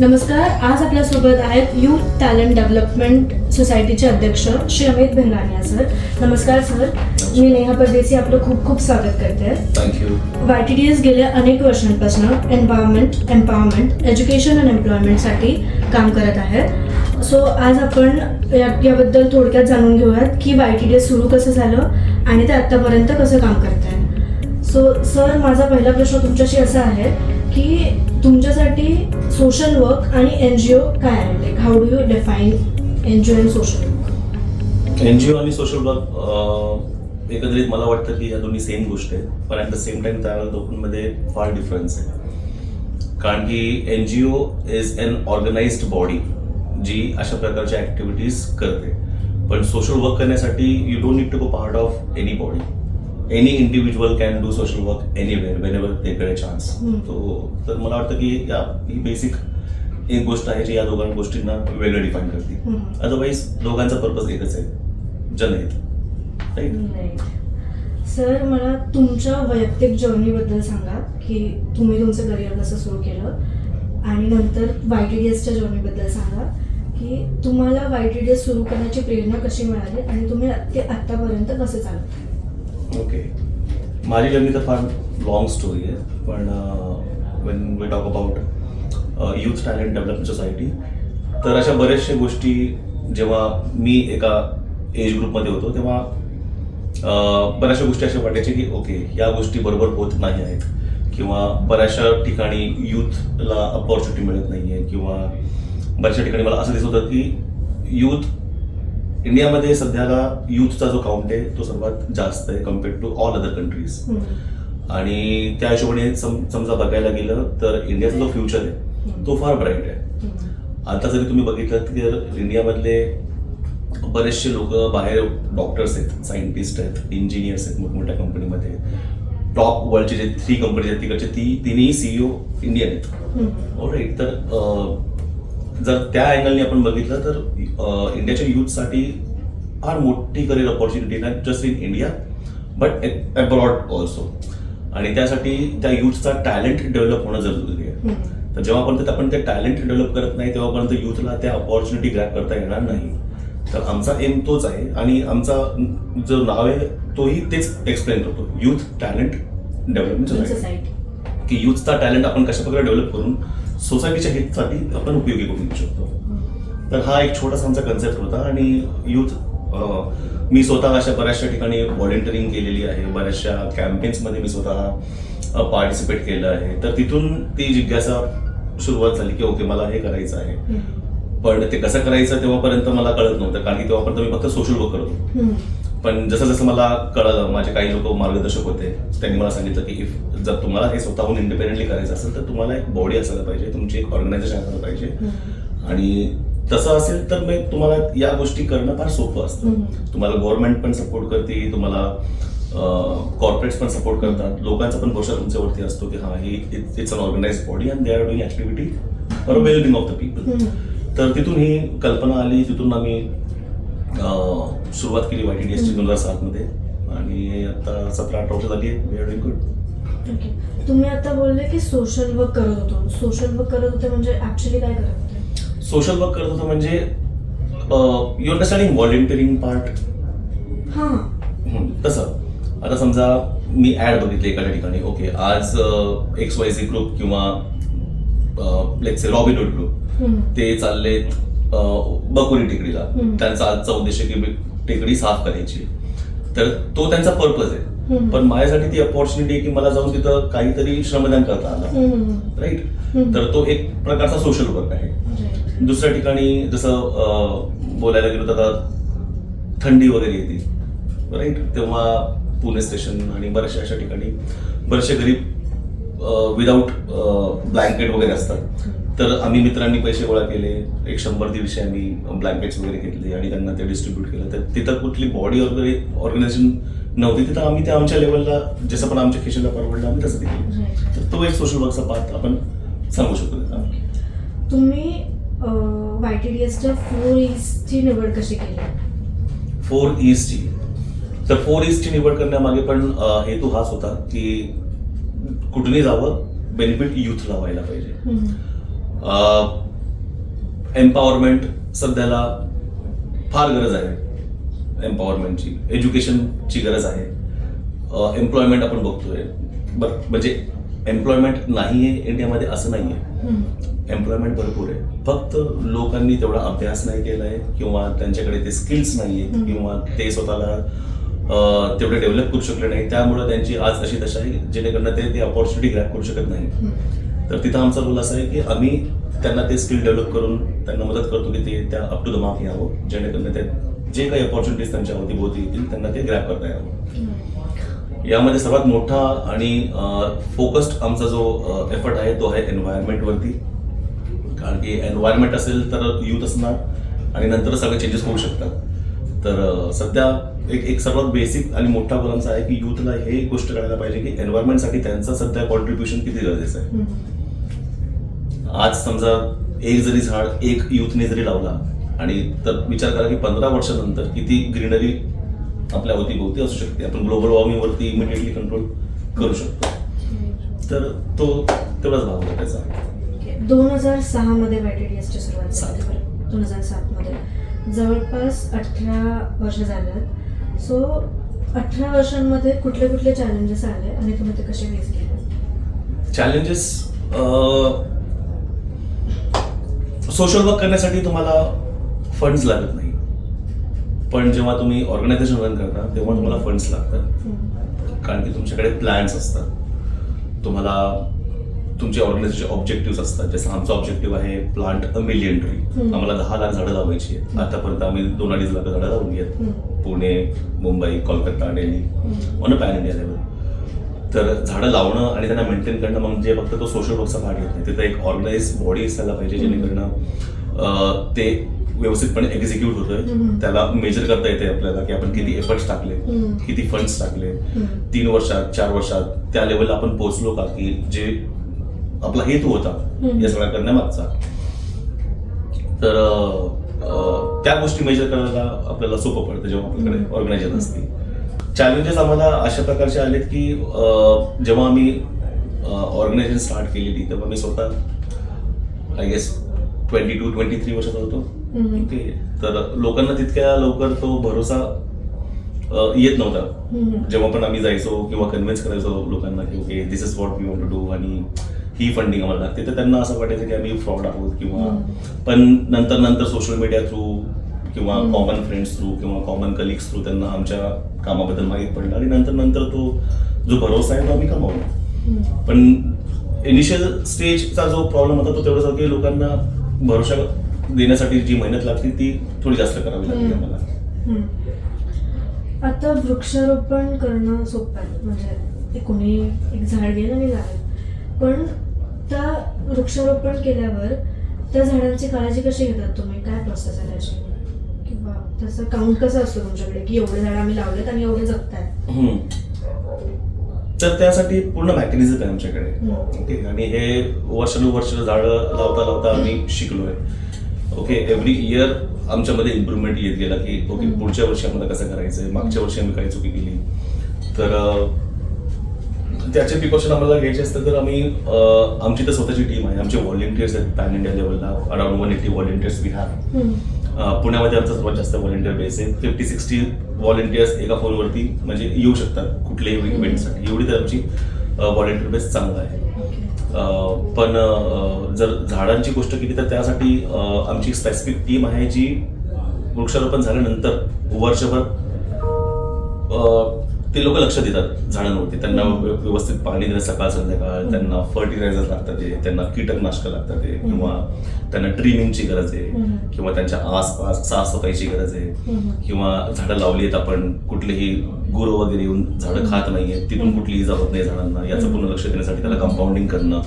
नमस्कार आज आपल्यासोबत आहेत युथ टॅलेंट डेव्हलपमेंट सोसायटीचे अध्यक्ष श्री अमित भेंगानिया सर. नमस्कार सर. मी नेहा परदेसी आपलं खूप खूप स्वागत करते. Thank you Y T D S गेल्या अनेक वर्षांपासून एन्व्हायरमेंट एम्पॉवरमेंट एज्युकेशन अँड एम्प्लॉयमेंटसाठी काम करत आहे. सो आज आपण या याबद्दल थोडक्यात जाणून घेऊयात की वाय टी डी एस सुरू कसं झालं आणि ते आत्तापर्यंत कसं काम करत आहे सो सर माझा पहिला प्रश्न तुमच्याशी असा आहे की तुमच्यासाठी सोशल वर्क आणि एन जी ओ काय आहे? Like how do you define N G O and social work N G O आणि सोशल वर्क एकंदरीत मला वाटतं की या दोन्ही सेम गोष्ट आहेत. पण ॲट द सेम टाइम त्या दोघांमध्ये फार डिफरन्स आहे. कारण की N G O is an organized body जी अशा प्रकारच्या ॲक्टिव्हिटीज करते. पण सोशल वर्क करण्यासाठी you don't need to go part of any body any individual can do social work anywhere whenever ते कडे चान्स. तो तर मला वाटतं की या ही बेसिक एक गोष्ट आहे जी या दोघां गोष्टींना वेगळं डिफाईन करते. अदरवाईज दोघांचा पर्पज एकच आहे. जनहित राईट सर मला तुमच्या वैयक्तिक जर्नीबद्दल सांगा की तुम्ही तुमचं करिअर कसं सुरू केलं? आणि नंतर वाय टी डी एसच्या जर्नीबद्दल सांगा की तुम्हाला वाय टी डी एस सुरू करण्याची प्रेरणा कशी मिळाली? आणि तुम्ही ते आत्तापर्यंत कसं चालवता? ओके माझी जर्नी तर फार लॉंग स्टोरी आहे पण when we talk about youth talent development society तर अशा बऱ्याचशा गोष्टी जेव्हा मी एका एज ग्रुपमध्ये होतो तेव्हा uh, बऱ्याचशा गोष्टी अशा वाटायच्या की ओके या गोष्टी बरोबर होत नाही आहेत. किंवा बऱ्याचशा ठिकाणी यूथला अपॉर्च्युनिटी मिळत नाही आहे किंवा बऱ्याचशा ठिकाणी मला असं दिसत होतं की यूथ इंडियामध्ये सध्याला यूथचा जो काउंट आहे तो सर्वात जास्त आहे compared to all other countries आणि त्या हिशोबाने सम समजा बघायला गेलं तर इंडियाचा जो फ्युचर आहे तो फार ब्राईट आहे. आता जरी तुम्ही बघितलं तर इंडियामधले बरेचसे लोक बाहेर डॉक्टर्स आहेत सायंटिस्ट आहेत इंजिनियर्स आहेत मोठमोठ्या कंपनीमध्ये टॉप वर्ल्डचे जे थ्री कंपनीज आहेत तिकडचे ती तिन्ही सीईओ इंडियन आहेत. राईट तर जर त्या अँगलने आपण बघितलं तर इंडियाच्या युथसाठी फार मोठी करिअर ऑपॉर्च्युनिटी नाही just in India but abroad also आणि त्यासाठी त्या युथचा टॅलेंट डेव्हलप होणं जरुरी आहे. तर जेव्हापर्यंत आपण ते टॅलेंट डेव्हलप करत नाही तेव्हापर्यंत युथला त्या ऑपॉर्च्युनिटी ग्रॅप करता येणार नाही. तर आमचा एम तोच आहे. आणि आमचा जो नाव आहे तोही तेच एक्सप्लेन करतो. युथ टॅलेंट डेव्हलपमेंट की युथचा टॅलेंट आपण कशा प्रकारे डेव्हलप करून सोसायटीच्या हितसाठी आपण उपयोगी करून घेऊ शकतो. तर हा एक छोटासा आमचा कन्सेप्ट होता आणि युथ मी स्वतः अशा बऱ्याचशा ठिकाणी व्हॉलेंटिअरिंग केलेली आहे. बऱ्याचशा कॅम्पेन्समध्ये मी स्वतः पार्टिसिपेट केलं आहे. तर तिथून ती जिज्ञासा सुरुवात झाली की ओके मला हे करायचं आहे. पण ते कसं करायचं तेव्हापर्यंत मला कळत नव्हतं. कारण की तेव्हापर्यंत मी फक्त सोशल वर्क करत पण जसं जसं मला कळलं माझे काही लोक मार्गदर्शक होते त्यांनी मला सांगितलं की इफ जर तुम्हाला हे स्वतःहून इंडिपेंडेंटली करायचं असेल तर तुम्हाला एक बॉडी असायला पाहिजे तुमची एक ऑर्गनायझेशन असायला पाहिजे. आणि तसं असेल तर मग तुम्हाला या गोष्टी करणं फार सोपं असतं. तुम्हाला गव्हर्नमेंट पण सपोर्ट करते तुम्हाला कॉर्पोरेट्स पण सपोर्ट करतात. लोकांचा पण भरोसा तुमच्यावरती असतो की हा ही it's an organise body and they are doing activity for wellbeing of the people तर तिथून ही कल्पना आली तिथून आम्ही सुरुवात केली वाय टी डी एसची दोन हजार सातमध्ये आणि आता सतरा अठरा वर्ष झाली we are doing good okay तुम्ही आता बोलले की सोशल वर्क करत होतो. सोशल वर्क करत होते म्हणजे ऍक्च्युली काय करत होते? सोशल वर्क करत होतो म्हणजे यू अंडरस्टँडिंग व्हॉलेंटिअरिंग पार्ट हां. तसं. आता समजा मी ऍड बघितली एखाद्या ठिकाणी. ओके आज एक्स वाय झी ग्रुप किंवा लेट्स रॉबिनहुड ग्रुप. ते चाललेत अं, बकुरी टेकडीला. त्यांचा आजचा उद्देश आहे की टेकडी साफ करायची. तर तो त्यांचा पर्पज आहे. पण माझ्यासाठी ती अपॉर्च्युनिटी की मला जाऊन तिथं काहीतरी श्रमदान करता आलं. राईट. तर तो एक प्रकारचा सोशल वर्क आहे. दुसऱ्या ठिकाणी जसं बोलायला गेलो तर आता थंडी वगैरे येते. राईट तेव्हा पुणे स्टेशन आणि बऱ्याचशा अशा ठिकाणी बरेचसे गरीब विदाऊट ब्लँकेट वगैरे असतात. तर आम्ही मित्रांनी पैसे गोळा केले. एक शंभर दीडशे आम्ही ब्लँकेट्स वगैरे घेतले आणि त्यांना ते डिस्ट्रीब्यूट केलं. तर तिथं कुठली बॉडी वगैरे ऑर्गनायझेशन नव्हती तिथं आम्ही ते आमच्या लेवलला जसं पण आमच्या खिशेला परवडलं आम्ही तसं केलं Right. तर तो एक सोशल वर्कचा पार्ट आपण सांगू शकतो. तुम्ही वाय टी डी एसच्या फोर ईजची निवड कशी केली? फोर ईजची तर फोर ईजची निवड करण्यामागे पण हेतू हाच होता की कुठूनही जावं बेनिफिट युथला व्हायला पाहिजे. एम्पॉवरमेंट सध्याला फार गरज आहे. एम्पॉवरमेंटची एज्युकेशनची गरज आहे. एम्प्लॉयमेंट आपण बघतोय. बरं म्हणजे एम्प्लॉयमेंट नाही आहे इंडियामध्ये असं नाही आहे. एम्प्लॉयमेंट भरपूर आहे. फक्त लोकांनी तेवढा अभ्यास नाही केलाय किंवा त्यांच्याकडे ते स्किल्स नाही आहेत. किंवा ते स्वतःला तेवढे डेव्हलप करू शकले नाही त्यामुळे त्यांची आज अशी दशा आहे जेणेकरून ते ती अपॉर्च्युनिटी ग्रॅप करू शकत नाही. तर तिथं आमचा रोल असा आहे की आम्ही त्यांना ते स्किल डेव्हलप करून त्यांना मदत करतो की ते त्या अप टू द मार्क यावं जेणेकरून ते जे काही अपॉर्च्युनिटीज त्यांच्या अवतीभोवती येतील त्यांना ते ग्रॅप करता यावं. यामध्ये सर्वात मोठा आणि फोकस्ड आमचा जो एफर्ट आहे तो आहे एन्व्हायरमेंटवरती कारण की एन्व्हायरमेंट असेल तर यूथ असणार आणि नंतर सगळे चेंजेस होऊ शकतात. तर सध्या एक एक सर्वात बेसिक आणि मोठा गोल आमचा आहे की युथला हे गोष्ट कळायला पाहिजे की एन्व्हायरमेंटसाठी त्यांचा सध्या कॉन्ट्रीब्युशन किती गरजेचं आहे. आज समजा एक जरी झाड एक युथने जरी लावला आणि तर विचार करा की पंधरा वर्षानंतर किती ग्रीनरी आपल्या अवतीभोवती असू शकते. आपण ग्लोबल वॉर्मिंगवरती इमिडिएटली कंट्रोल करू शकतो. तर तो तेवढाच भाग होता त्याचा. दोन हजार सहा मध्ये वायटीडीएसची सुरुवात झाली. दोन हजार सात मध्ये. जवळपास अठरा वर्ष झाल्यात सो अठरा वर्षांमध्ये कुठले कुठले चॅलेंजेस आले आणि तुम्ही ते कसे फेस केले? चॅलेंजेस सोशल वर्क करण्यासाठी तुम्हाला फंड्स लागत नाही. पण जेव्हा तुम्ही ऑर्गनायझेशन रन करता तेव्हा तुम्हाला फंड्स लागतात. कारण की तुमच्याकडे प्लॅन्स असतात. तुम्हाला तुमचे ऑर्गनायझेशन ऑब्जेक्टिव्ह असतात. जसं आमचा ऑब्जेक्टिव्ह आहे प्लांट अ मिलियन ट्री. आम्हाला दहा लाख झाडं लावायची आहेत. आतापर्यंत आम्ही दोन अडीच लाख झाडं लावली आहेत. हम्म. Pune Mumbai Kolkata hmm. On a pan India level तर झाडं लावणं आणि त्यांना मेंटेन करणं म्हणजे फक्त तो सोशल वर्कचा भाग येत नाही तिथं एक ऑर्गनाइज बॉडी असायला पाहिजे जेणेकरून ते व्यवस्थितपणे एक्झिक्यूट होतोय हम्म. त्याला मेजर करता येते आपल्याला की आपण किती एफर्ट्स टाकले. किती फंड्स टाकले. तीन वर्षात चार वर्षात त्या लेवलला आपण पोहोचलो का की जे आपला हेतू होता. या सगळ्या करण्यामागचा तर त्या गोष्टी मेजर करायला आपल्याला सोपं पडतं जेव्हा आपल्याकडे. ऑर्गनायझेशन असते चॅलेंजेस आम्हाला अशा प्रकारचे आलेत की जेव्हा आम्ही ऑर्गनायझेशन स्टार्ट केलेली तेव्हा मी स्वतः I guess twenty two twenty three वर्षाचा होतो. ओके तर लोकांना तितक्या लवकर तो भरोसा येत नव्हता. जेव्हा पण आम्ही जायचो किंवा कन्व्हिन्स करायचो लोकांना की okay this is what we want to do आणि ही फंडिंग आम्हाला लागते तर त्यांना असं वाटायचं की आम्ही फ्रॉड आहोत किंवा. पण नंतर नंतर सोशल मीडिया थ्रू किंवा. कॉमन फ्रेंड्स थ्रू किंवा कॉमन कलिग्स थ्रू त्यांना आमच्या कामाबद्दल माहीत पडलं आणि नंतर नंतर तो जो भरोसा आहे तो आम्ही कमावला. पण इनिशियल स्टेजचा जो प्रॉब्लेम होता तो तेवढाच होता की लोकांना भरोसा देण्यासाठी जी मेहनत लागते ती थोडी जास्त करावी लागली हम्म. आम्हाला. आता वृक्षारोपण करणं सोपं आहे म्हणजे ते कोणी एक झाड गेलं आणि लावेल पण त्या वृक्षारोपण केल्यावर त्या झाडांची काळजी कशी घेतात तुम्ही काय प्रोसेस आहे त्याची त्याचं काउंट कसं असतो तुमच्याकडे? की एवढे झाड आम्ही लावलेत आणि एवढे जगताय हम्म. तर त्यासाठी पूर्ण मॅकॅनिझम आहे आमच्याकडे. ओके आणि हे वर्षानुवर्ष झाडं लावता लावता आम्ही शिकलोय. ओके एव्हरी इयर आमच्यामध्ये इम्प्रुव्हमेंट येत गेला की ओके. पुढच्या वर्षी आम्हाला कसं करायचंय? मागच्या वर्षी आम्ही काही चुकी केली? तर त्याचे प्रिकॉशन आम्हाला घ्यायचे असतं तर आम्ही अं, आमची तर स्वतःची टीम आहे. आमचे व्हॉलेंटियर्स आहेत पॅन इंडिया लेवलला around one eighty volunteers we have पुण्यामध्ये आमचा सर्वात जास्त व्हॉलेंटियर बेस आहे. फिफ्टी सिक्स्टी व्हॉलेंटियर्स एका फोनवरती म्हणजे येऊ शकतात कुठल्याही इव्हेंटसाठी एवढी तर आमची व्हॉलेंटियर बेस चांगला आहे. पण जर झाडांची गोष्ट केली तर त्यासाठी आमची स्पेसिफिक टीम आहे जी वृक्षारोपण झाल्यानंतर वर्षभर ते लोक लक्ष देतात झाडांवरती. त्यांना व्य- व्यवस्थित पाणी देणं सकाळ संध्याकाळ त्यांना फर्टिलायझर लागतात ते त्यांना कीटकनाशकं लागतात ते किंवा त्यांना ट्रिमिंगची गरज आहे. किंवा त्यांच्या आसपास साफसफाईची गरज आहे. किंवा झाडं लावली आहेत आपण कुठलेही गुरु वगैरे येऊन झाडं खात नाहीयेत तिथून हम्म. कुठली इजा होत नाही झाडांना याचं पूर्ण लक्ष देण्यासाठी त्याला कंपाऊंडिंग करणं.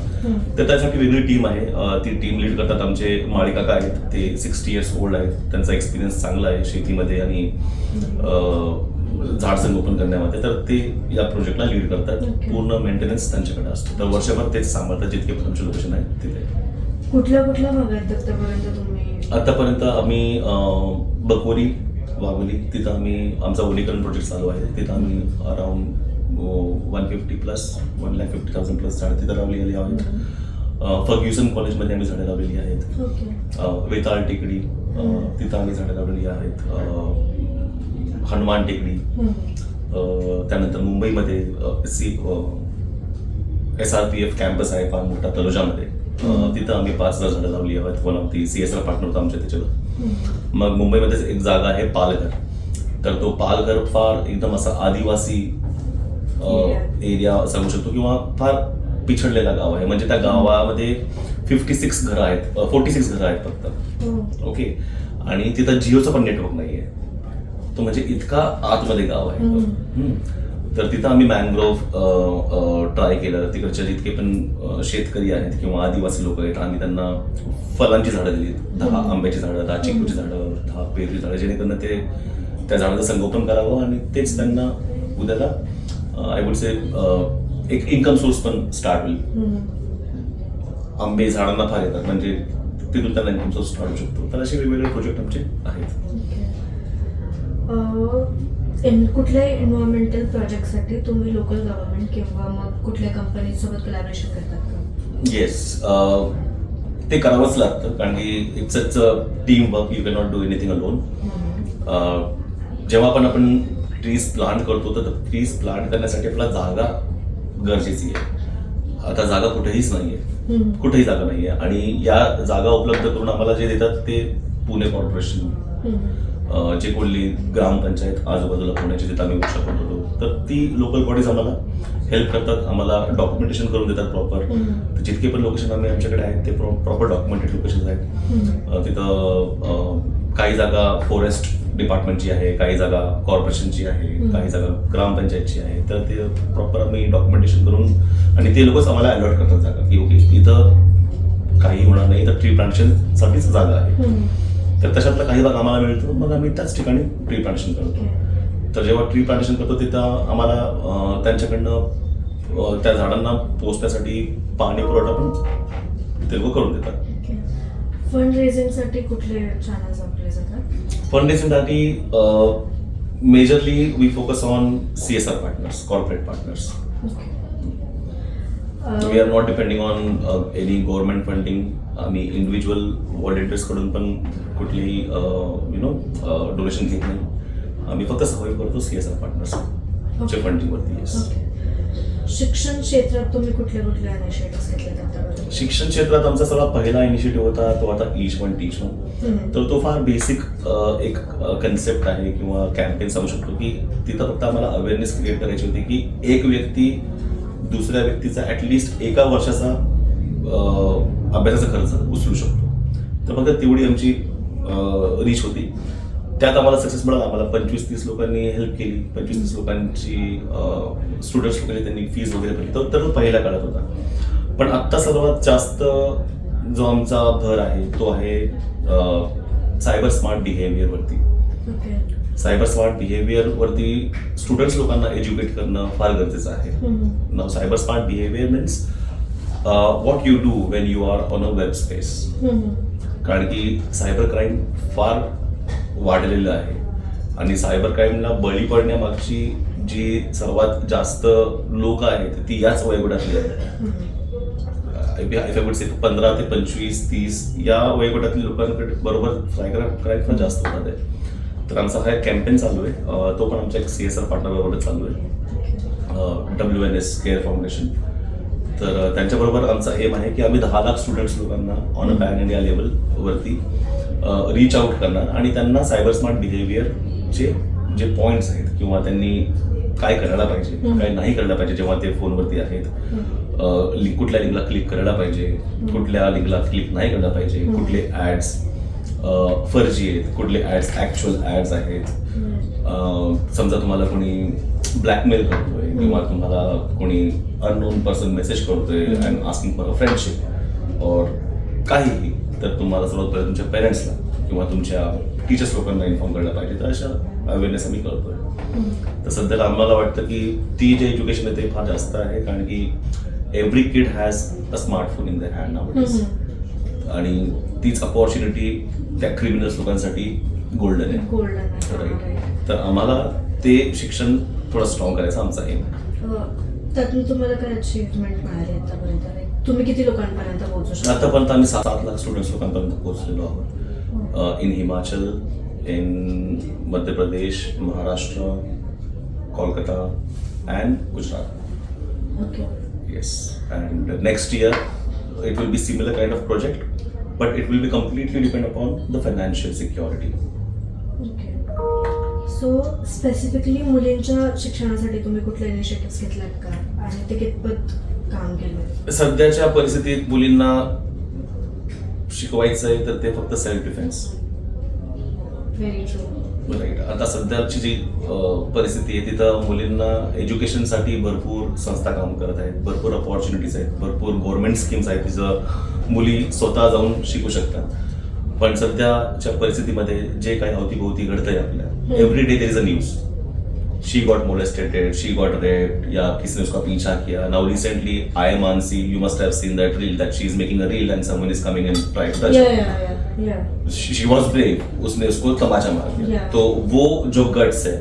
तर त्यासाठी वेगळी टीम आहे. ती टीम लीड करतात आमचे माळी काका आहेत ते सिक्स्टी इयर्स ओल्ड आहेत. त्यांचा एक्सपिरियन्स चांगला आहे शेतीमध्ये आणि झाड संगोपन करण्यामध्ये तर ते या प्रोजेक्टला लीड करतात. पूर्ण मेंटेनन्स त्यांच्याकडे असतो. तर वर्षभर तेच सांभाळतात जितके पण आमचे लोकेशन आहेत तिथे. कुठल्या कुठल्या भागात आतापर्यंत तुम्ही? आतापर्यंत आम्ही बकोरी वाघोली तिथं आम्ही आमचा वनीकरण प्रोजेक्ट चालू आहे. तिथं आम्ही around one fifty plus one lakh fifty thousand plus झाडं तिथं लावली गेली आहेत फर्ग्युसन कॉलेजमध्ये आम्ही झाडं लावलेली आहेत. वेताळ टेकडी. तिथं आम्ही झाडं लावलेली आहेत. हनुमान टेकडी त्यानंतर मुंबईमध्ये C S R P F campus आहे फार मोठा तलोजामध्ये. तिथं आम्ही पाच हजार झाडं लावली आहेत. वन ऑफ ती सी एस आर पार्टनर होता आमच्या त्याच्यावर मग मुंबईमध्येच एक जागा आहे पालघर. तर तो पालघर फार एकदम असा आदिवासी. एरिया सांगू शकतो. किंवा फार पिछडलेला गाव आहे. म्हणजे त्या गावामध्ये फिफ्टी सिक्स घरं आहेत. फोर्टी सिक्स घरं आहेत फक्त. ओके आणि तिथं जिओचं पण नेटवर्क नाही आहे तो म्हणजे इतका आतमध्ये गाव आहे. तर तिथं आम्ही मॅनग्रोव्ह ट्राय केलं. तिकडचे जितके पण शेतकरी आहेत किंवा आदिवासी लोक आहेत आम्ही त्यांना फलांची झाडं दिली. दहा. आंब्याची झाडं दहा चिकूची झाडं दहा पेरूची झाडं जेणेकरून ते त्या झाडाचं संगोपन करावं आणि तेच त्यांना उद्याला आय वुड से एक इन्कम सोर्स पण स्टार्ट होईल. आंबे झाडांना फार येतात. म्हणजे तिथून त्यांना इन्कम सोर्स काढू शकतो. तर असे वेगवेगळे प्रोजेक्ट आमचे आहेत. इन कुठल्याही एन्व्हायरमेंटल प्रोजेक्टसाठी तुम्ही लोकल गव्हर्नमेंट किंवा मग कुठल्या कंपनीसोबत कोलॅबरेशन करतात का? येस ते करावंच लागतं कारण की it's it's a team work you can not do anything alone जेव्हा पण आपण ट्रीज प्लांट करतो तर ट्रीज प्लांट करण्यासाठी आपल्याला जागा गरजेची आहे. आता जागा कुठेहीच नाही आहे हम्म. कुठेही जागा नाही आहे आणि या जागा उपलब्ध करून आम्हाला जे देतात ते पुणे कॉर्पोरेशन जे कोल्ही ग्रामपंचायत आजूबाजूला पुण्याचे जिथं आम्ही वर्कशॉप होतो तर ती लोकल बॉडीज आम्हाला हेल्प करतात आम्हाला डॉक्युमेंटेशन करून देतात प्रॉपर. जितके पण लोकेशन आम्ही आमच्याकडे आहेत ते प्रॉपर डॉक्युमेंटेड लोकेशन आहेत तिथं काही जागा फॉरेस्ट डिपार्टमेंटची आहे काही जागा कॉर्पोरेशनची आहे. काही जागा ग्रामपंचायतची आहे तर ते प्रॉपर आम्ही डॉक्युमेंटेशन करून आणि ते लोकच आम्हाला अलॉट करतात जागा की ओके इथं काही होणार नाही तर ट्री प्लांटेशनसाठीच जागा आहे. तर तशातला काही भाग आम्हाला मिळतो मग आम्ही त्याच ठिकाणी ट्री प्लांटेशन करतो. तर जेव्हा ट्री प्लांटेशन करतो तिथं आम्हाला त्यांच्याकडनं त्या झाडांना पोचण्यासाठी पाणी पुरवठा पण ते लोक करून देतात. फंड रेझिंगसाठी कुठले चॅनल्स वापरले जातात fund रेसिंगसाठी majorly we focus on C S R partners corporate partners. We are not depending on any government funding आम्ही इंडिव्हिज्युअल व्हॉलेंटियर्सकडून पण कुठलीही यु नो डोनेशन घेत नाही. आम्ही फक्त सहयोग करतो सी एस आर पार्टनर्सच्या फंडिंगवरती येस. शिक्षण क्षेत्रात तुम्ही इनिशिएटिव्ह घेतले शिक्षण क्षेत्रात आमचा सर्वात पहिला इनिशिएटिव्ह होता तो आता ईच वन टीच वन. तर तो फार बेसिक एक कन्सेप्ट आहे किंवा कॅम्पेन सांगू शकतो की तिथं फक्त आम्हाला अवेअरनेस क्रिएट करायची होती की एक व्यक्ती दुसऱ्या व्यक्तीचा ॲटलिस्ट एका वर्षाचा अभ्यासाचा खर्च उचलू शकतो. तर फक्त तेवढी आमची रीच होती. त्यात आम्हाला सक्सेस मिळाला. आम्हाला पंचवीस तीस लोकांनी हेल्प केली. पंचवीस तीस लोकांची स्टुडंट्स लोकांनी त्यांनी फीज वगैरे भरली. तर तर तो पहिल्या काळात होता. पण आत्ता सर्वात जास्त जो आमचा भर आहे तो आहे सायबर स्मार्ट बिहेवियरवरती ओके सायबर स्मार्ट बिहेवियरवरती स्टुडंट्स लोकांना एज्युकेट करणं फार गरजेचं आहे. Cyber smart behaviour means what you do when you are on a web space. कारण की सायबर क्राईम फार वाढलेलं आहे. आणि सायबर क्राईमला बळी पडण्यामागची जी सर्वात जास्त लोक आहेत ती याच वयोगटातली आहेत. से पंधरा ते पंचवीस तीस या वयोगटातील लोकांकडे बरोबर सायबर क्राईम पण जास्त होतात आहे. तर आमचा हा एक कॅम्पेन चालू आहे. तो पण आमच्या एक सी एस आर पार्टनर बरोबर चालू आहे. W N S care foundation तर त्यांच्याबरोबर आमचा एम आहे की आम्ही दहा लाख स्टुडंट्स लोकांना ऑन अ पॅन इंडिया लेवलवरती रीच आउट करणार आणि त्यांना सायबर स्मार्ट बिहेवियरचे जे पॉईंट्स आहेत किंवा त्यांनी काय करायला पाहिजे. काय नाही करायला पाहिजे जेव्हा ते फोनवरती आहेत कुठल्या लिंकला क्लिक करायला पाहिजे कुठल्या लिंकला क्लिक नाही करायला पाहिजे. कुठले ॲड्स फर्जी आहेत कुठले ॲड्स ॲक्च्युअल ॲड्स आहेत समजा तुम्हाला कोणी ब्लॅकमेल करतोय किंवा तुम्हाला कोणी अननोन पर्सन मेसेज करतोय हम्म. And asking for a friendship और काहीही तर तुम्हाला सर्वात पहिले तुमच्या पेरेंट्सला किंवा तुमच्या टीचर्स लोकांना इन्फॉर्म करायला पाहिजे तर अशा अवेअरनेस आम्ही करतोय. तर सध्याला आम्हाला वाटतं की ती जे एज्युकेशन आहे ते फार जास्त आहे कारण की every kid has a smartphone in the hand now. आणि तीच अपॉर्च्युनिटी त्या क्रिमिनल्स लोकांसाठी गोल्डन आहे राईट. तर आम्हाला ते शिक्षण थोडं स्ट्रॉंग करायचं आमचा एम त्यातून तुम्हाला काय अचीवमेंट मिळाली आतापर्यंत. तुम्ही किती लोकांपर्यंत पोहोचू शकता? आतापर्यंत आम्ही सात सात लाख स्टुडंट्स लोकांपर्यंत पोहोचलेलो आहोत. In Himachal in Madhya Pradesh Maharashtra Kolkata and Gujarat okay yes and next year it will be similar kind of project but it will be completely depend upon the financial security so specifically मुलींच्या शिक्षणासाठी तुम्ही कुठले initiative घेतल्यात का? आणि ते कितपत काम केलं सध्याच्या परिस्थितीत मुलींना शिकवायचं आहे तर ते फक्त सेल्फ डिफेन्स व्हेरी राईट आता सध्याची जी परिस्थिती आहे तिथं मुलींना एज्युकेशनसाठी भरपूर संस्था काम करत आहेत भरपूर अपॉर्च्युनिटीज आहेत भरपूर गव्हर्नमेंट स्कीम्स आहेत तिथं मुली स्वतः जाऊन शिकू शकतात. पण सध्याच्या परिस्थितीमध्ये जे काही अवतीभोवती घडतंय आपल्या every day there is a news she got molested she got rape या किसी ने उसका पीछा KIA. Now recently I am Mansi you must have seen that reel that she is making a reel and someone is coming and trying to या she was brave उसने उसको तमाचा मार दिया. Yeah. तो वो जो गट्स है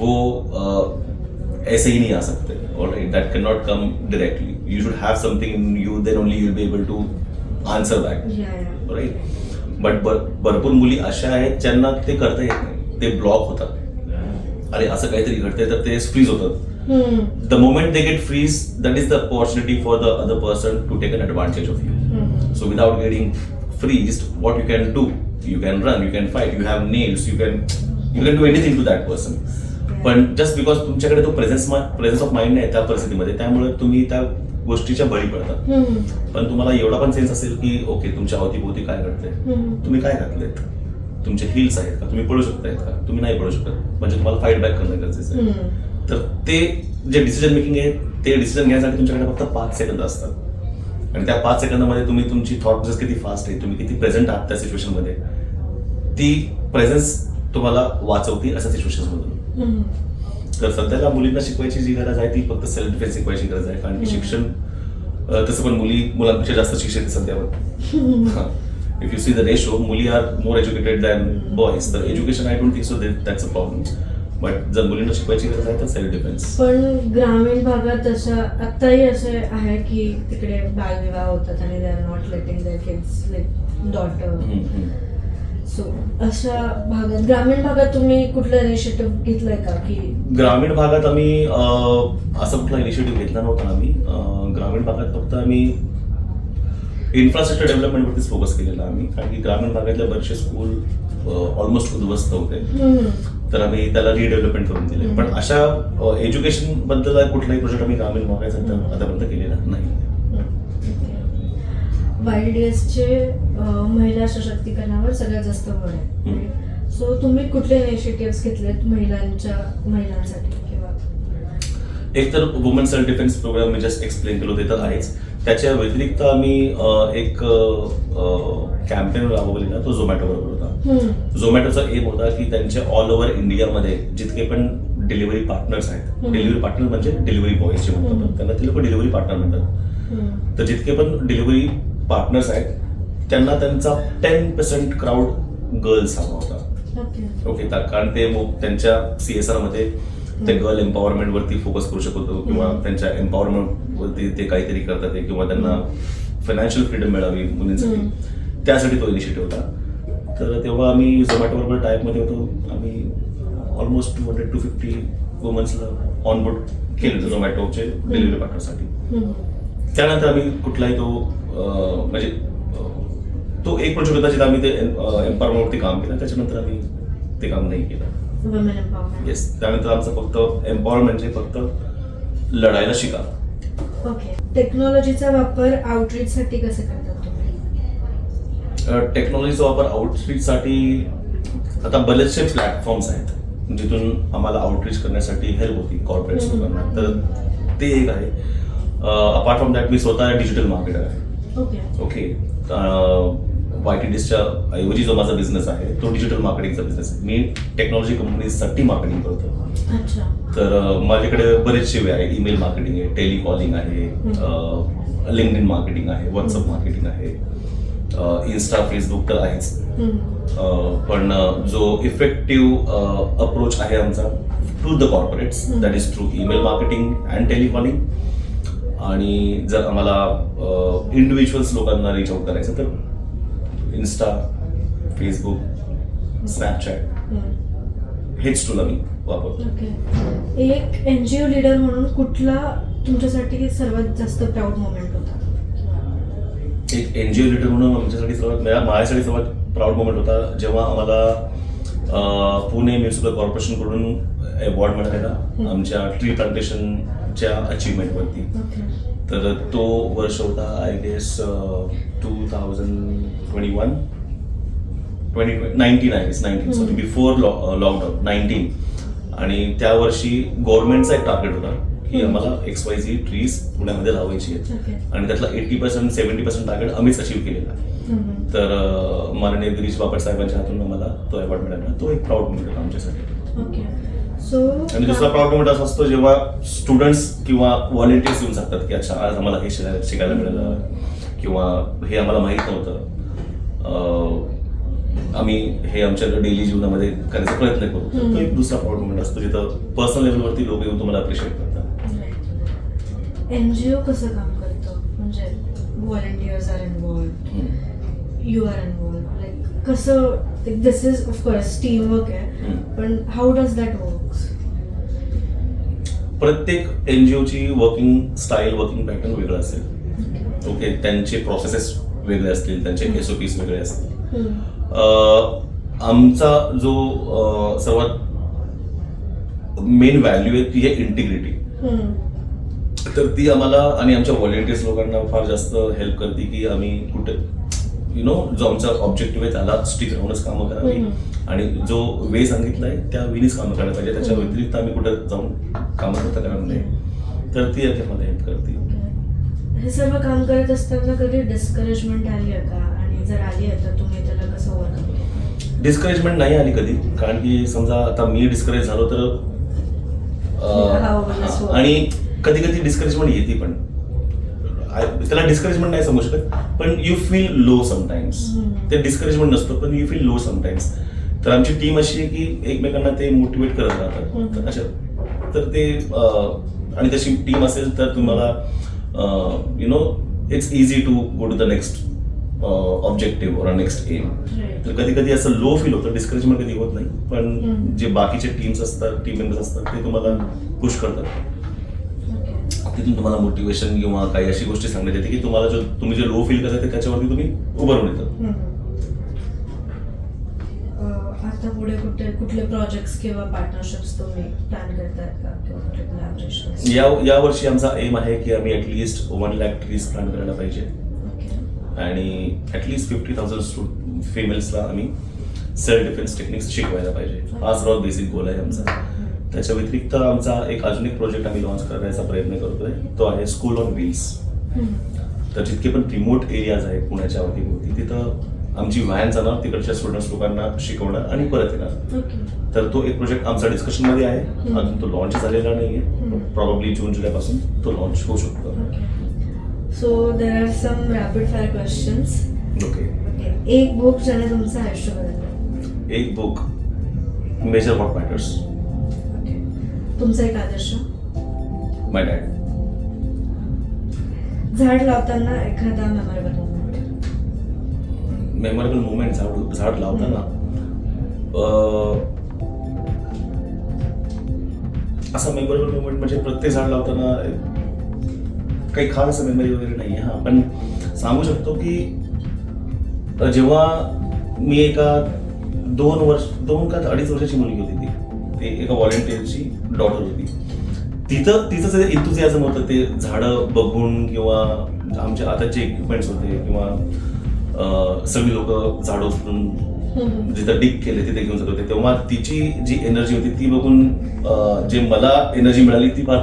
वो ऐसे ही नहीं आ सकते. और that can not come directly you should have something in you then only you will be able to answer back right but भरपूर मुली अशा आहेत ज्यांना ते करता येत नाही ते ब्लॉक होतात अरे असं काहीतरी घडतंय तर ते फ्रीज होतात the moment they get freeze that is the opportunity for the other person to take an advantage of you. So without getting freezed, what you can do? You can run, you can fight, you have nails, you can you can do anything to that person. पण just because तुमच्याकडे तो presence presence of mind नाही त्या परिस्थितीमध्ये त्यामुळे तुम्ही त्या गोष्टीच्या बळी पडतात. पण तुम्हाला एवढा पण सेन्स असेल की ओके तुमच्या अवतीभोवती काय घडतंय. तुम्ही काय घातलेत तुमचे हिल्स आहेत का? तुम्ही पळू शकतायत का? तुम्ही नाही पळू शकत. म्हणजे तुम्हाला फाईट बॅक करणं गरजेचं आहे. तर ते जे डिसिजन मेकिंग आहे ते डिसिजन घेण्यासाठी तुमच्याकडे फक्त पाच सेकंद असतात. आणि त्या पाच सेकंदामध्ये तुम्ही तुमची थॉट प्रोसेस किती फास्ट आहे तुम्ही किती प्रेझेंट आहात त्या सिच्युएशनमध्ये ती प्रेझेन्स तुम्हाला वाचवती अशा सिच्युएशनमधून हम्म. तर सध्याला मुलींना शिकवायची जी गरज आहे ती फक्त सेल्फ डिफेन्स शिकवायची गरज आहे. कारण की. शिक्षण तसं पण मुली मुलांपेक्षा जास्त शिक्षित सध्यावर if you see the ratio मुली are more educated than boys तर education I don't think so that's a problem but जर मुलींना शिकवायची गरज आहे तर सेल्फ डिफेन्स पण ग्रामीण भागात तसं आत्ताही असे आहे की तिकडे बालविवाह होतात आणि they are not letting their kids like daughter so अशा भागात ग्रामीण भागात तुम्ही कुठलं इनिशिएटिव्ह घेतलंय का? की ग्रामीण भागात आम्ही असा कुठला इनिशिएटिव्ह घेतला नव्हता आम्ही. ग्रामीण भागात फक्त आम्ही इन्फ्रास्ट्रक्चर डेव्हलपमेंटवरतीच फोकस केलेला आम्ही. कारण की ग्रामीण भागातले बरेचसे स्कूल ऑलमोस्ट उद्ध्वस्त होते. तर आम्ही त्याला रिडेव्हलपमेंट करून दिले. पण अशा एज्युकेशनबद्दल कुठलाही प्रोजेक्ट आम्ही ग्रामीण भागाचा आता- आतापर्यंत केलेला नाही. वाय डी एसचे महिला सशक्तीकरणावर सगळ्यात जास्त भर आहे. सो तुम्ही कुठले इनिशिएटिव्ह घेतलेत महिलांच्या महिलांसाठी किंवा एक तर वुमन सेल्फ डिफेन्स प्रोग्राम मी जस्ट एक्सप्लेन केलं ते तर आहेच त्याच्या व्यतिरिक्त आम्ही एक कॅम्पेन राबवलेला तो झोमॅटो बरोबर होता. झोमॅटोचा एम होता की त्यांच्या ऑल ओव्हर इंडियामध्ये जितके पण डिलिव्हरी पार्टनर्स आहेत. डिलिव्हरी पार्टनर म्हणजे डिलिव्हरी बॉयज जे म्हणतो हम्म. आपण, त्यांना ते लोक डिलिव्हरी पार्टनर म्हणतात. तर जितके पण डिलिव्हरी पार्टनर्स आहेत. त्यांना त्यांचा टेन पर्सेंट क्राऊड गर्ल्स हवा होता. ओके. कारण ते मग त्यांच्या सी एस आरमध्ये ते. गर्ल एम्पॉवरमेंट वरती फोकस करू शकत होतो किंवा. त्यांच्या एम्पॉवरमेंट वरती ते काहीतरी करतात किंवा त्यांना फायनान्शियल फ्रीडम मिळावी मुलींसाठी. त्यासाठी तो इनिशिएटिव्ह होता. तर तेव्हा आम्ही झोमॅटो बरोबर टाईपमध्ये होतो. आम्ही almost two hundred two fifty वुमन्सला onboard केलं झोमॅटोचे डिलिव्हरी पार्टनरसाठी. त्यानंतर आम्ही कुठलाही तो म्हणजे तो एक होता जिथे आम्ही ते एम्पॉवरमेंटवरती काम केलं त्याच्यानंतर आम्ही ते काम नाही केलं. येस त्यानंतर आमचं फक्त एम्पॉवरमेंट म्हणजे फक्त लढायला शिका. ओके टेक्नॉलॉजीचा वापर आउटरीचसाठी कसं करतात तुम्ही? टेक्नॉलॉजीचा वापर आउटरीचसाठी आता बरेचसे प्लॅटफॉर्म्स आहेत जिथून आम्हाला आउटरीच करण्यासाठी हेल्प होती कॉर्पोरेट्स. लोकांना. तर ते एक आहे. अपार्ट फ्रॉम दॅट मी स्वतः डिजिटल मार्केटर आहे. ओके. ओके. वाय टी डीसच्या ऐवजी जो माझा बिझनेस आहे तो डिजिटल मार्केटिंगचा बिझनेस आहे. मी टेक्नॉलॉजी कंपनीजसाठी मार्केटिंग करतो अच्छा. तर माझ्याकडे बरेचसे वे आहे ईमेल मार्केटिंग आहे टेलिकॉलिंग आहे लिंक्ड इन मार्केटिंग आहे व्हॉट्सअप मार्केटिंग आहे. इन्स्टा फेसबुक तर आहेच. पण जो इफेक्टिव्ह अप्रोच आहे आमचा to the corporates. That is through email marketing and telecalling आणि जर आम्हाला इंडिव्हिज्युअल्स लोकांना रीच आउट करायचं तर इन्स्टा फेसबुक स्नॅपचॅट हेच टूल आम्ही वापरतो. एक एन जी ओ लीडर म्हणून कुठला तुमच्यासाठी सर्वात जास्त प्राऊड मोमेंट होता? एक एन जी ओ लिडर म्हणून आमच्यासाठी सर्वात माझ्या- माझ्यासाठी सर्वात प्राऊड मोमेंट होता जेव्हा आम्हाला पुणे म्युन्सिपल कॉर्पोरेशनकडून अवॉर्ड मिळालेला. आमच्या ट्री प्लांटेशनच्या अचिव्हमेंटवरती ओके. तर तो वर्ष होता I guess two thousand twenty one twenty nineteen I guess nineteen sorry. Before lockdown nineteen आणि त्या वर्षी गव्हर्नमेंटचा एक टार्गेट होता. की. आम्हाला एक्स वाय झी ट्रीज पुण्यामध्ये लावायची आहेत. आणि त्यातला eighty percent seventy percent target आम्हीच अचीव्ह केलेला. तर माननीय गिरीश बापट साहेबांच्या हातून आम्हाला तो अवॉर्ड मिळाला. तो एक प्राऊड मोमेंट होता आमच्यासाठी. सो आणि दुसरा प्राऊड मोमेंट असा असतो जेव्हा स्टुडंट्स किंवा व्हॉलेंटियर्स येऊन सांगतात की अच्छा आज आम्हाला हे शिकायला शिकायला मिळालं. किंवा हे आम्हाला माहीत नव्हतं. आम्ही हे आमच्या डेली जीवनामध्ये करण्याचा प्रयत्न करू. तो. एक दुसरा प्राऊड मोमेंट असतो जिथं पर्सनल लेवलवरती लोक येऊन तुम्हाला अप्रिशिएट करतात. एन जी ओ कसं काम करतं? म्हणजे volunteers are involved you are involved like कसं this is of course team work आहे. पण हाऊ डज दॅट वर्क्स प्रत्येक एनजीओची वर्किंग स्टाईल वर्किंग पॅटर्न वेगळं असेल. ओके त्यांचे प्रोसेसेस वेगळे असतील त्यांचे एस ओ पीस वेगळे असतील. आमचा जो सर्वात मेन व्हॅल्यू आहे ती आहे इंटिग्रिटी तर ती आम्हाला आणि आमच्या व्हॉलेंटियर्स लोकांना फार जास्त हेल्प करते की आम्ही कुठे यु नो जो आमचा ऑब्जेक्टिव्ह आहे त्याला स्टिक राहूनच कामं करावी. आणि जो वे सांगितलाय त्या वेनीच कामं करायला पाहिजे. त्याच्या. व्यतिरिक्त आम्ही कुठं जाऊन कामं करता करणार नाही. तर ती आता मला हेल्प करते. हे सर्व काम करत असताना कधी डिस्करेजमेंट आली आहे का? आणि जर आली आहे तर तुम्ही त्याला कसं केलं? डिस्करेजमेंट नाही आली कधी. कारण की समजा आता मी डिस्करेज झालो तर अं, हा. हा, आणि कधी कधी डिस्करेजमेंट येते पण. त्याला डिस्करेजमेंट नाही समजू शकत पण यू फील लो समटाइम्स. ते डिस्करेजमेंट नसतं पण यू फील लो समटाइम्स तर आमची टीम अशी आहे की एकमेकांना ते मोटिवेट करत राहतात. अशा तर ते आणि तशी टीम असेल तर तुम्हाला you know it's easy to go to the next objective और नेक्स्ट एम तर कधी कधी असं लो फील होतं डिस्करेजमेंट कधी होत नाही. पण. जे बाकीचे टीम्स असतात टीम मेंबर्स असतात ते तुम्हाला पुश करतात. तिथून तुम्हाला मोटिवेशन किंवा काही अशी गोष्टी सांगण्यात येते की तुम्हाला जो तुम्ही जे लो फील करता ते त्याच्यावरती तुम्ही उभारून येतात आता पुढे कुठे कुठले प्रोजेक्ट्स किंवा पार्टनरशिप्स तुम्ही प्लॅन करतायत का? किंवा कुठले collaborations? या या वर्षी आमचा एम आहे की आम्ही at least one lakh trees plant करायला पाहिजे. आणि ऍटलिस्ट फिफ्टी थाउजंड फिमेल्सला आम्ही सेल्फ डिफेन्स टेक्निक्स शिकवायला पाहिजे. हा सर्वात बेसिक गोल आहे आमचा. त्याच्या व्यतिरिक्त आमचा एक अजून एक प्रोजेक्ट आम्ही लॉन्च करायचा प्रयत्न करतोय तो आहे स्कूल ऑन व्हील्स. तर जितके पण रिमोट एरियाज आहेत पुण्याच्या अवतीभोवती तिथं आमची व्हॅन जाणार तिकडच्या स्टुडंट्स लोकांना शिकवणार आणि परत येणार. तर तो एक प्रोजेक्ट आमचा डिस्कशनमध्ये आहे हम्म. अजून तो लॉन्च झालेला नाहीये. प्रॉब्ली जून जुलैपासून तो लॉन्च होऊ शकतो there are some rapid fire questions. Okay. एक बुक ज्याने तुमचं आयुष्य बदललं एक बुक मेजर व्हॉट मॅटर्स. तुमचा एक आदर्श? माय डॅड झाड लावताना एखादा मेमोरेबल मोमेंट मेमोरेबल मुवमेंट झाड झाड लावताना? असा मेमोरेबल मुवमेंट म्हणजे प्रत्येक झाड लावताना काही खास असं मेमरी वगैरे नाही हा. पण सांगू शकतो की जेव्हा मी एका दोन वर्ष दोन का अडीच वर्षाची मुलगी होती ती. ते एका व्हॉलेंटियरची डॉटर होती तिथं तिचं जे इंथुझियाझम होतं. ते झाडं बघून किंवा आमच्या आता जे इक्विपमेंट्स होते किंवा सगळी लोक झाडं उचलून जिथं डिक केले तिथे घेऊन जात होते. तेव्हा तिची जी एनर्जी होती ती बघून जे मला एनर्जी मिळाली ती फार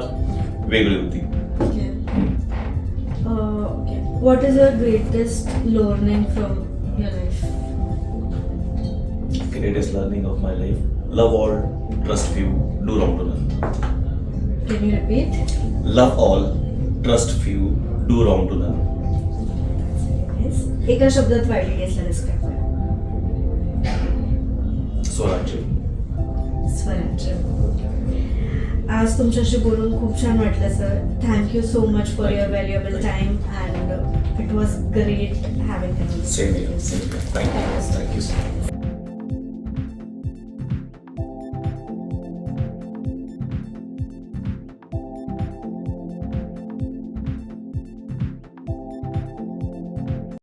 वेगळी होती. What is your greatest learning from your life? Greatest learning of my life love all trust few do wrong to none Can you repeat? Love all trust few do wrong to none Yes. एका शब्दात वायलीडेसला describe करा स्वराज्य स्वराज्य आज तुमच्याशी बोलून खूप छान वाटलं sir thank you so much for your valuable time and it was great having same same thank you thank you